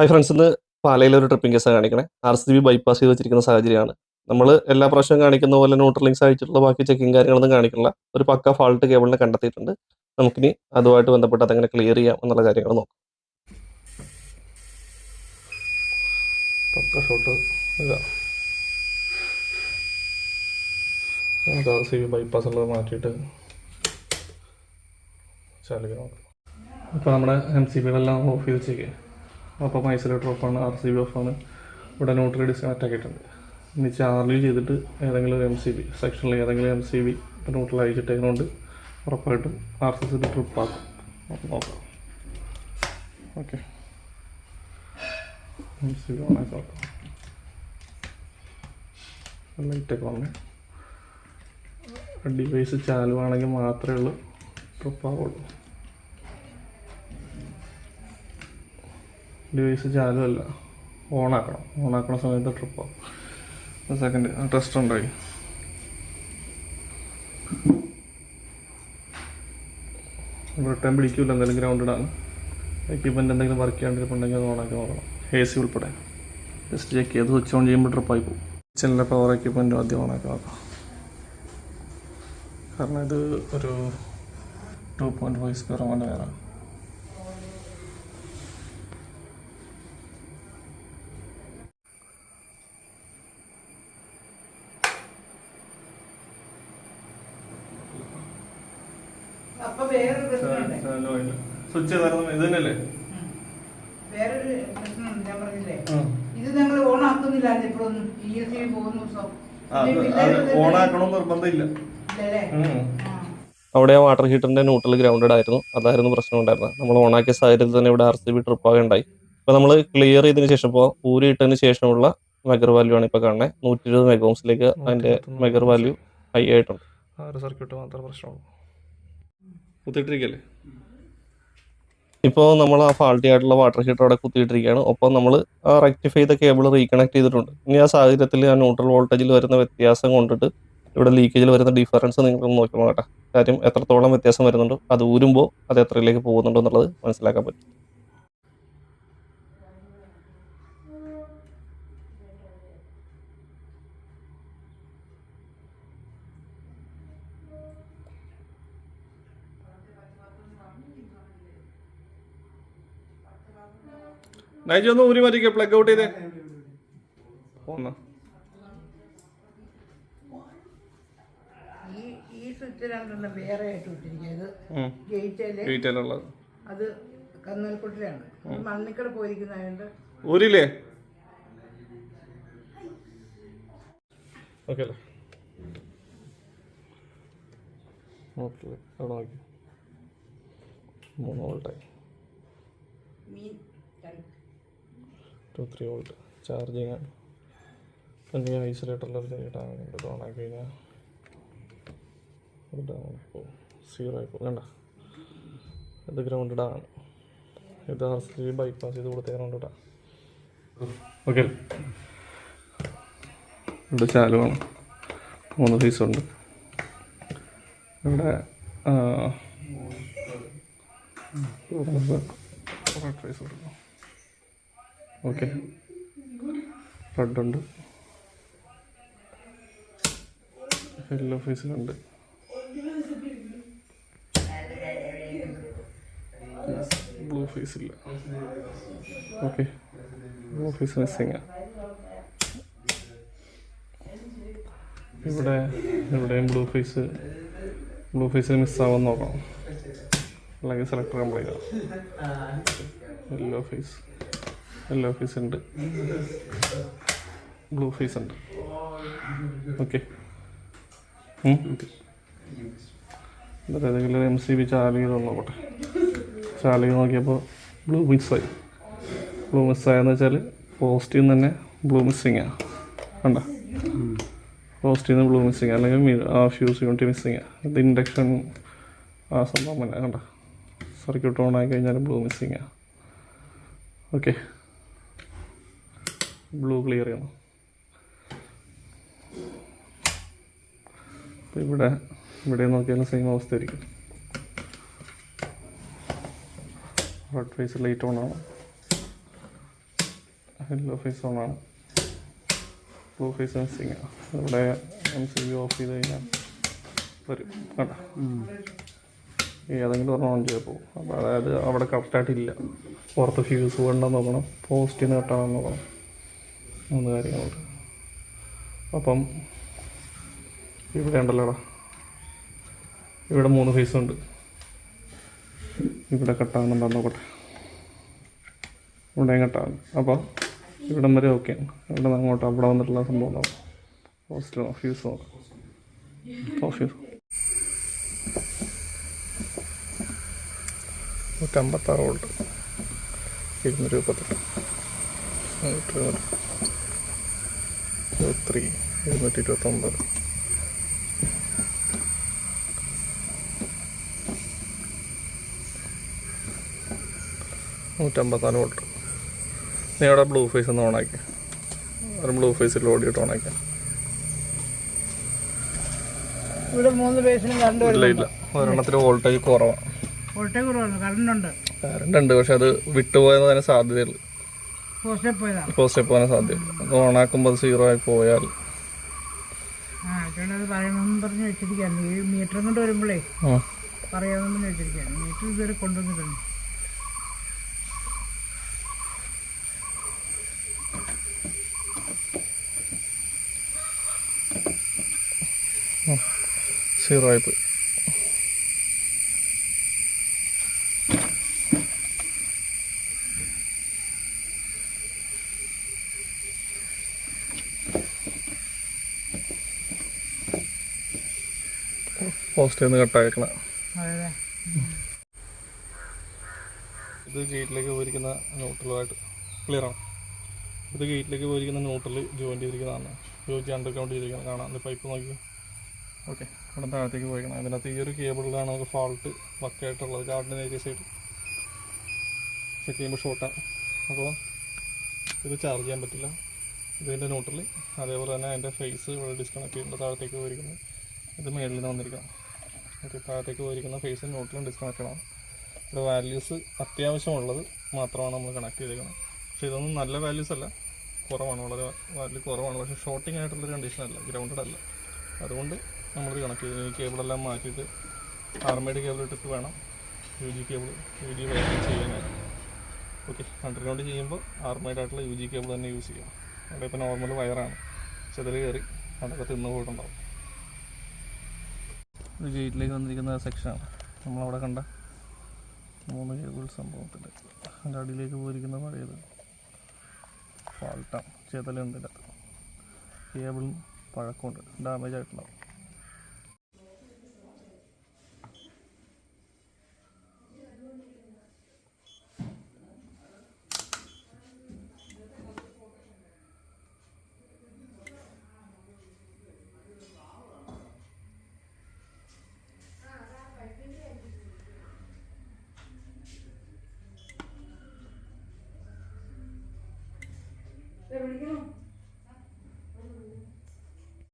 Hi friends ഇന്ന് പാലയിലെ ഒരു tripping കേസാണ് കാണിക്കണേ. ആർ സി ബി ബൈപ്പാസ് ചെയ്ത് വെച്ചിരിക്കുന്ന സാഹചര്യമാണ്. നമ്മൾ എല്ലാ പ്രാവശ്യവും കാണിക്കുന്ന പോലെ ന്യൂട്രൽ ലിങ്ക്സ് അയച്ചിട്ടുള്ള ബാക്കി ചെക്കിംഗ് കാര്യങ്ങളൊന്നും കാണിക്കില്ല ഒരു പക്ക ഫാൾട്ട് കേബിളിനെ കണ്ടെത്തിയിട്ടുണ്ട്. നമുക്കിനി അതുമായിട്ട് ബന്ധപ്പെട്ട് അതെങ്ങനെ ക്ലിയർ ചെയ്യാം എന്നുള്ള കാര്യങ്ങൾ നോക്കാം. പക്ക ഷോട്ട് ഇതാ. നമുക്ക് ആർ സി ബി ബൈപ്പാസ് ഉള്ളത് മാറ്റിയിട്ട് അപ്പോൾ നമ്മുടെ എം സി ബികളെല്ലാം ഓഫ് ചെയ്ത് വെച്ചേക്കേ അപ്പോൾ മൈസൂർ ഡ്രോപ്പാണ് ആർ സി ബി ഓഫാണ് ഇവിടെ ന്യൂട്രൽ ഡിസ്കണക്റ്റ് ആക്കിയിട്ടുണ്ട്. ഇനി ചാർജ് ചെയ്തിട്ട് ഏതെങ്കിലും ഒരു എം സി ബി സെക്ഷനിൽ ഏതെങ്കിലും എം സി ബി നോട്ടിൽ അയച്ചിട്ടേക്കൊണ്ട് ഉറപ്പായിട്ടും ആർ സി സി ട്രിപ്പ് ആക്കും. നമുക്ക് നോക്കാം. ഓക്കെ എം സി ബി ഓണാക്കി നോക്കാം. ലൈറ്റൊക്കെ വന്നേ. ഡിവൈസ് ചാലുവാണെങ്കിൽ മാത്രമേ ഉള്ളൂ ട്രിപ്പ് ഡിവൈസ് ചാലും അല്ല. ഓണാക്കണം. ഓണാക്കണ സമയത്ത് ട്രിപ്പ് ആവും ഒരു സെക്കൻഡ് ടെസ്റ്റ് ഉണ്ടായി റിട്ടേൺ പിടിക്കില്ല എന്തെങ്കിലും ആണ്. എക്യുപ്മെന്റ് എന്തെങ്കിലും വർക്ക് ചെയ്യാണ്ടിരിപ്പുണ്ടെങ്കിൽ അത് ഓണാക്കി നോക്കണം. എ സി ഉൾപ്പെടെ. ജസ്റ്റ് ചെക്ക് ചെയ്ത് സ്വിച്ച് ഓൺ ചെയ്യുമ്പോൾ ട്രിപ്പായി പോകും. കിച്ചണിലെ പവർ എക്യുപ്മെന്റും ആദ്യം ഓണാക്കി നോക്കാം. കാരണം ഇത് ഒരു ടു പോയിന്റ് ഫൈവ് സ്ക്വയർ അങ്ങനെ വേറെ അപ്പൊ വേറൊരു പ്രശ്നമുണ്ട്. സ്വിച്ച് ഇത് തന്നെയല്ലേ? വേറൊരു പ്രശ്നമുണ്ട്. ഞാൻ പറഞ്ഞില്ലേ? ഇത് ഞങ്ങൾ ഓൺ ആക്കുന്നില്ലായിരുന്നു. ഇപ്പോഴൊന്നും പി എസ് സി പോകുന്ന ദിവസം. ഓണാക്കണം നിർബന്ധമില്ല. ഇല്ലല്ലേ? ഉം. ആ. അവിടെ ആ വാട്ടർ ഹീറ്ററിന്റെ ന്യൂട്രൽ ഗ്രൗണ്ടഡ് ആയിരുന്നു. അതായിരുന്നു പ്രശ്നം ഉണ്ടായിരുന്നത്. നമ്മൾ ഓണാക്കിയ സാഹചര്യത്തിൽ തന്നെ ഇവിടെ ആർ സി ബി ട്രിപ്പ് ആകെ ഇപ്പൊ നമ്മൾ ക്ലിയർ ചെയ്തതിന് ശേഷം ഇപ്പോൾ ഊരിയിട്ടതിന് ശേഷമുള്ള മെഗർ വാല്യൂ ആണ് ഇപ്പോൾ കാണുന്നത്. നൂറ്റി ഇരുപത് മെഗോംസിലേക്ക് അതിന്റെ മെഗർ വാല്യൂ ഹൈ ആയിട്ടുണ്ട്. ആ ഒരു സർക്യൂട്ട് മാത്രമേ പ്രശ്നമുള്ളൂ. കുത്തിയിട്ടിരിക്കല്ലേ? ഇപ്പോൾ നമ്മൾ ആ ഫാൾട്ടി ആയിട്ടുള്ള വാട്ടർ ഹീറ്റർ അവിടെ കുത്തിയിട്ടിരിക്കുകയാണ്. ഒപ്പം നമ്മൾ ആ റെക്ടിഫൈ ചെയ്ത കേബിൾ റീകണക്ട് ചെയ്തിട്ടുണ്ട്. ഇനി ആ സാഹചര്യത്തിൽ ആ ന്യൂട്രൽ വോൾട്ടേജിൽ വരുന്ന വ്യത്യാസം കൊണ്ടിട്ട് ഇവിടെ ലീക്കേജിൽ വരുന്ന ഡിഫറൻസ് നിങ്ങൾ നോക്കി നോക്കട്ടെ കാര്യം എത്രത്തോളം വ്യത്യാസം വരുന്നുണ്ടോ അത് ഊരുമ്പോൾ അത് എത്രയിലേക്ക് പോകുന്നുണ്ടോ എന്നുള്ളത് മനസ്സിലാക്കാൻ പറ്റും. നൈജി ഒന്ന് ഊരി മാറ്റിക്കേ പ്ലഗ് ഔട്ട് ചെയ്തേ. ഒന്ന്. ഈ വേറെ ആയിട്ട് ഗേറ്റിൽ അത് കന്നൽക്കുട്ടിലാണ് മണ്ണിക്കട ഊരില്ലേ? ഓക്കെ അല്ലേ. ഓക്കെ അവിടെ നോക്കി. മൂന്ന് വോൾട്ടായി. Mean two three volt charging അല്ലെങ്കിൽ ഐസൊലേറ്ററിൽ ചെയ്തിട്ടാണ് ഓൺ ആക്കി കഴിഞ്ഞാൽ ഇപ്പോൾ സീറോ ആയിപ്പോൾ വേണ്ട ഇത് ഗ്രൗണ്ടഡ് ആണ് ഇത് ആർ സി ബി ബൈപ്പാസ് ചെയ്ത് കൊടുത്ത ഗ്രൗണ്ടഡാണ് ഓക്കെ ഇവിടെ ചാലുവാണ് മൂന്ന് പീസ് ഉണ്ട് ഇവിടെ പീസ് കൊടുക്കും ഓക്കെ. റെഡ് ഉണ്ട്. ഓഫീസിലുണ്ട് ഫേസിലുണ്ട് ബ്ലൂ ഫേസില്ല ഓക്കെ ബ്ലൂ ഫേസ് മിസ്സിങ് ഇവിടെ ഇവിടെയും ബ്ലൂ ഫേസ് ബ്ലൂ ഫേസിൽ മിസ്സാവാൻ നോക്കണം. അല്ലെങ്കിൽ selector complaint yellow phase yellow phase ഉണ്ട് ബ്ലൂ ഫീസ് ഉണ്ട്. ഓക്കെ. എന്നിട്ട് ഏതെങ്കിലും എം സി ബി ചാലു നോക്കട്ടെ ചാലു നോക്കിയപ്പോൾ ബ്ലൂ മിസ്സായി. ബ്ലൂ മിസ്സായെന്ന് വെച്ചാൽ പോസ്റ്റിൽ നിന്ന് തന്നെ ബ്ലൂ മിസ്സിങ്ങാണ് കണ്ട? പോസ്റ്റിൽ നിന്ന് ബ്ലൂ മിസ്സിങ് അല്ലെങ്കിൽ ആ ഫ്യൂസ് യൂണിറ്റ് മിസ്സിങ് ഇത് ഇൻഡക്ഷൻ ആ സംഭവം തന്നെ. കണ്ട? സർക്യൂട്ട് ഓൺ ആയി കഴിഞ്ഞാൽ blue missing okay. Blue clear ചെയ്യണം. അപ്പോൾ ഇവിടെ ഇവിടെ നോക്കിയാലും സെയിം അവസ്ഥയായിരിക്കും. റെഡ് ഫേസ് ലൈറ്റ് ഓൺ ആണ്. യെല്ലോ ഫേസ് ഓൺ ആണ്. ബ്ലൂ ഫേസ് മിസ്സിങ് ആണ്. ഇവിടെ എം സി ബി ഓഫ് ചെയ്ത് കഴിഞ്ഞാൽ വരും. കണ്ട? ഏതെങ്കിലും ഒരെണ്ണം ഓൺ ചെയ്ത് പോകും. അപ്പോൾ അതായത് അവിടെ കറക്റ്റായിട്ടില്ല പുറത്ത് ഫ്യൂസ് വേണ്ടെന്ന് നോക്കണം പോസ്റ്റിന് നിന്ന് കട്ടാണെന്ന് നോക്കണം മൂന്ന് കാര്യങ്ങളുണ്ട് അപ്പം ഇവിടെ ഉണ്ടല്ലോടാ ഇവിടെ മൂന്ന് ഫേസ് ഉണ്ട്. ഇവിടെ കട്ടാകുന്നുണ്ടോ നോക്കട്ടെ. ഇവിടെയും കട്ടാകും അപ്പോൾ ഇവിടം വരെ ഓക്കെ ഇവിടെ അങ്ങോട്ട് അവിടെ വന്നിട്ടുള്ള സംഭവം ഉണ്ടാവും ഹോസ്റ്റൽ ഓഫീസ് നോക്കാം. ഓഫ് ഫ്യൂസ് നൂറ്റമ്പത്താറ് വോൾട്ട്. ഇരുന്നൂറ്റി മുപ്പത്തെട്ട്. ഇരുന്നൂറ്റി ഇരുപത്തൊമ്പത് നൂറ്റമ്പത്താറ് വോൾട്ട് നീ അവിടെ ബ്ലൂ ഫേസ് ഒന്ന് ഓണാക്കി ഒരു ബ്ലൂ ഫേസിൽ ഓടിയിട്ട് ഓണാക്കി ഇവിടെ മൂന്ന് കറണ്ട് ഇല്ല ഇല്ല. ഒരെണ്ണത്തിന് വോൾട്ടേജ് കുറവാണ് വോൾട്ടേജ് കുറവാണ്. കറണ്ട് ഉണ്ട്. കറണ്ട് ഉണ്ട് പക്ഷെ അത് വിട്ടുപോയെന്ന് തന്നെ സാധ്യതയുള്ളൂ പോസ്റ്റേ പോകാൻ സാധ്യത അത് ഓണാക്കുമ്പോൾ സീറോ ആയി പോയാൽ പറഞ്ഞ് വെച്ചിരിക്കുകയാണ്. ഈ മീറ്ററും കൊണ്ട് വരുമ്പോഴേ ആ. പറയാമെന്ന് പറഞ്ഞ് വെച്ചിരിക്കുകയാണ്. മീറ്റർ ഇതുവരെ കൊണ്ടുവന്നിട്ടുണ്ട് സീറോ ആയിപ്പോയി പോസ്റ്റിൽ നിന്ന് കട്ടായേക്കണം അതെ ഇത് ഗേറ്റിലേക്ക് പോയിരിക്കുന്ന ന്യൂട്രലുമായിട്ട് ക്ലിയർ ആണ്. ഇത് ഗേറ്റിലേക്ക് പോയിരിക്കുന്ന ന്യൂട്രൽ ജോയിൻ ചെയ്തിരിക്കുന്നതാണ്. ജോയിൻ അണ്ടർഗ്രൗണ്ട് ചെയ്തിരിക്കുന്നത് കാണാം. അതിന്റെ പൈപ്പ് നോക്കി ഓക്കെ ഇവിടെ താഴത്തേക്ക് പോയിരിക്കണം അതിനകത്ത് ഈ ഒരു കേബിളിലാണ് നമുക്ക് ഫാൾട്ട് വക്കായിട്ടുള്ളത് ഗാർഡൻ ഏരിയ സൈഡ് ചെക്ക് ചെയ്യുമ്പോൾ ഷോർട്ടാണ് അപ്പോൾ ഇത് ചാർജ് ചെയ്യാൻ പറ്റില്ല. ഇതിന്റെ ന്യൂട്രൽ അതേപോലെ തന്നെ അതിന്റെ ഫേസ് ഇവിടെ ഡിസ്കണക്ട് ചെയ്യുമ്പോൾ താഴത്തേക്ക് പോയിരിക്കുന്നത്. ഇത് മേളിൽ നിന്ന് വന്നിരിക്കണം ഓക്കെ താഴത്തേക്ക് പോയിരിക്കുന്ന ഫേസും നോട്ടിലും ഡിസ്കണക്റ്റഡ് ആണ് ഇവിടെ വാല്യൂസ് അത്യാവശ്യമുള്ളത് മാത്രമാണ് നമ്മൾ കണക്ട് ചെയ്തേക്കുന്നത് പക്ഷേ ഇതൊന്നും നല്ല വാല്യൂസ് അല്ല. കുറവാണ്. വളരെ വാല്യൂ കുറവാണ്. പക്ഷേ ഷോർട്ടിംഗ് ആയിട്ടുള്ളൊരു കണ്ടീഷൻ അല്ല. ഗ്രൗണ്ടഡ് അല്ല. അതുകൊണ്ട് നമ്മളിത് കണക്ട് ചെയ്തു. ഈ കേബിളെല്ലാം മാറ്റിയിട്ട് ആർമേഡ് കേബിൾ ഇട്ടിട്ട് വേണം U G cable U G wiring ചെയ്യാനായിട്ട്. ഓക്കെ അണ്ടർഗ്രൗണ്ട് ചെയ്യുമ്പോൾ ആർമേഡ് ആയിട്ടുള്ള യു ജി കേബിൾ തന്നെ യൂസ് ചെയ്യാം അവിടെ ഇപ്പോൾ നോർമൽ വയറാണ് ചെതൽ കയറി അതൊക്കെ തിന്നു പോയിട്ടുണ്ടാവും. ഇത് ഗേറ്റിലേക്ക് വന്നിരിക്കുന്ന സെക്ഷനാണ് നമ്മളവിടെ കണ്ട മൂന്ന് കേബിൾ സംഭവത്തിൽ അതിന്റെ അടിയിലേക്ക് പോയിരിക്കുന്ന പഴയത് ഫാൾട്ടാണ് ചേതലുണ്ട് കേബിളും പഴക്കമുണ്ട്. ഡാമേജ് ആയിട്ടുണ്ടാവും.